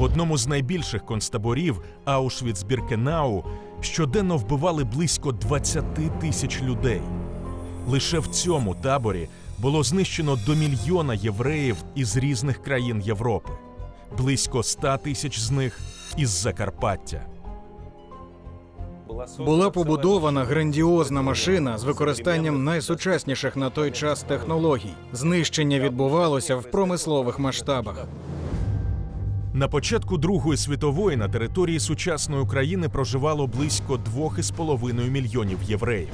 В одному з найбільших концтаборів Аушвіц-Біркенау щоденно вбивали близько 20 тисяч людей. Лише в цьому таборі було знищено до мільйона євреїв із різних країн Європи, близько 100 тисяч з них із Закарпаття. Була побудована грандіозна машина з використанням найсучасніших на той час технологій. Знищення відбувалося в промислових масштабах. На початку Другої світової на території сучасної України проживало близько 2,5 мільйонів євреїв.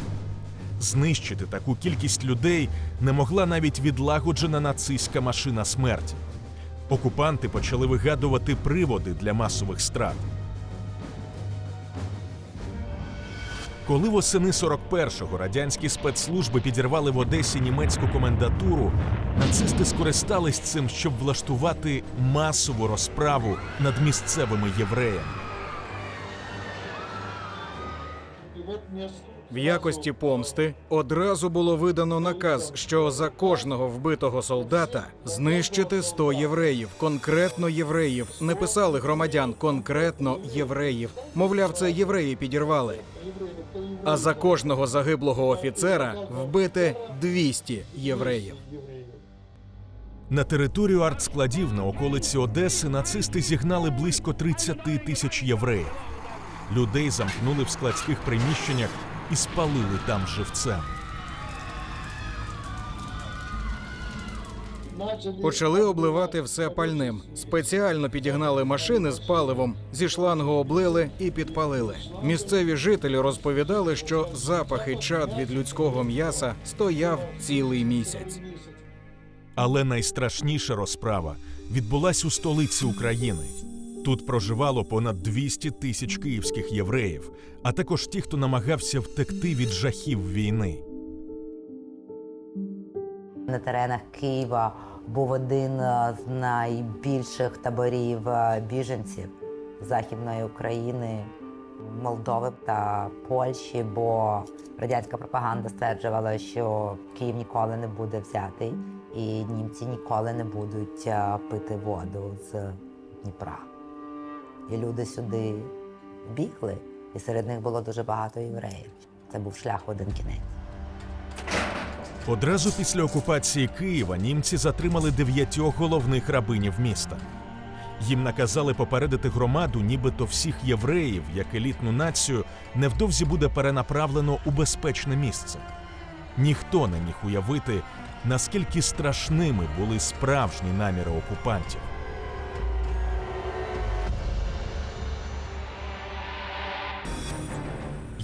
Знищити таку кількість людей не могла навіть відлагоджена нацистська машина смерті. Окупанти почали вигадувати приводи для масових страт. Коли восени 41-го радянські спецслужби підірвали в Одесі німецьку комендатуру, нацисти скористались цим, щоб влаштувати масову розправу над місцевими євреями. В якості помсти одразу було видано наказ, що за кожного вбитого солдата знищити 100 євреїв, конкретно євреїв. Не писали громадян, конкретно євреїв. Мовляв, це євреї підірвали. А за кожного загиблого офіцера вбити 200 євреїв. На територію артскладів на околиці Одеси нацисти зігнали близько 30 тисяч євреїв. Людей замкнули в складських приміщеннях і спалили там живцем. Почали обливати все пальним. Спеціально підігнали машини з паливом, зі шлангу облили і підпалили. Місцеві жителі розповідали, що запах і чад від людського м'яса стояв цілий місяць. Але найстрашніша розправа відбулась у столиці України. Тут проживало понад 200 тисяч київських євреїв, а також ті, хто намагався втекти від жахів війни. На теренах Києва був один е, з найбільших таборів е, біженців Західної України, Молдови та Польщі, бо радянська пропаганда стверджувала, що Київ ніколи не буде взятий, і німці ніколи не будуть е, пити воду з Дніпра. І люди сюди бігли, і серед них було дуже багато євреїв. Це був шлях в один кінець. Одразу після окупації Києва німці затримали дев'ятьох головних рабинів міста. Їм наказали попередити громаду, нібито всіх євреїв, як елітну націю, невдовзі буде перенаправлено у безпечне місце. Ніхто не міг уявити, наскільки страшними були справжні наміри окупантів.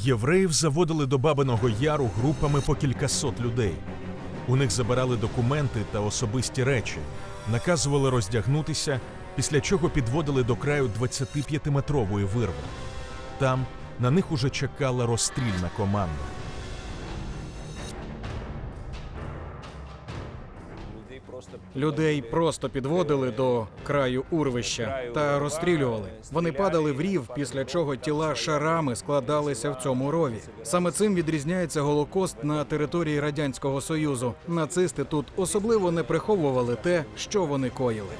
Євреїв заводили до Бабиного Яру групами по кількасот людей. У них забирали документи та особисті речі, наказували роздягнутися, після чого підводили до краю 25-метрової вирви. Там на них уже чекала розстрільна команда. Людей просто підводили до краю урвища та розстрілювали. Вони падали в рів, після чого тіла шарами складалися в цьому рові. Саме цим відрізняється голокост на території радянського союзу. Нацисти тут особливо не приховували те, що вони коїли.